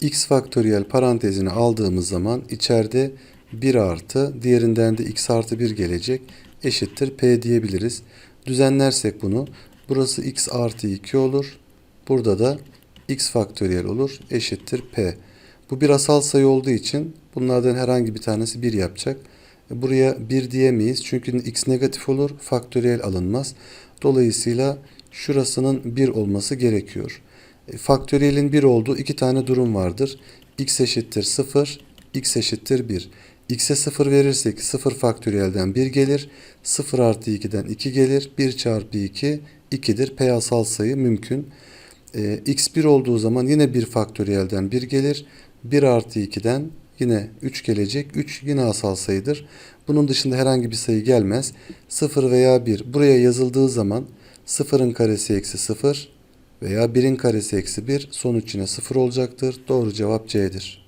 x faktöriyel parantezini aldığımız zaman içeride 1 artı diğerinden de x artı 1 gelecek eşittir p diyebiliriz. Düzenlersek bunu burası x artı 2 olur. Burada da x faktöriyel olur eşittir p. Bu bir asal sayı olduğu için bunlardan herhangi bir tanesi 1 yapacak. E, Buraya 1 diyemeyiz çünkü x negatif olur faktöriyel alınmaz. Dolayısıyla şurasının 1 olması gerekiyor. E, Faktöriyelin 1 olduğu iki tane durum vardır. x eşittir 0, x eşittir 1. x'e 0 verirsek 0 faktöriyelden 1 gelir. 0 artı 2'den 2 gelir. 1 çarpı 2 2'dir. P asal sayı mümkün. E, x 1 olduğu zaman yine 1 faktöriyelden 1 gelir. 1 artı 2'den yine 3 gelecek. 3 yine asal sayıdır. Bunun dışında herhangi bir sayı gelmez. 0 veya 1 buraya yazıldığı zaman 0'ın karesi eksi 0 veya 1'in karesi eksi 1 sonuç yine 0 olacaktır. Doğru cevap C'dir.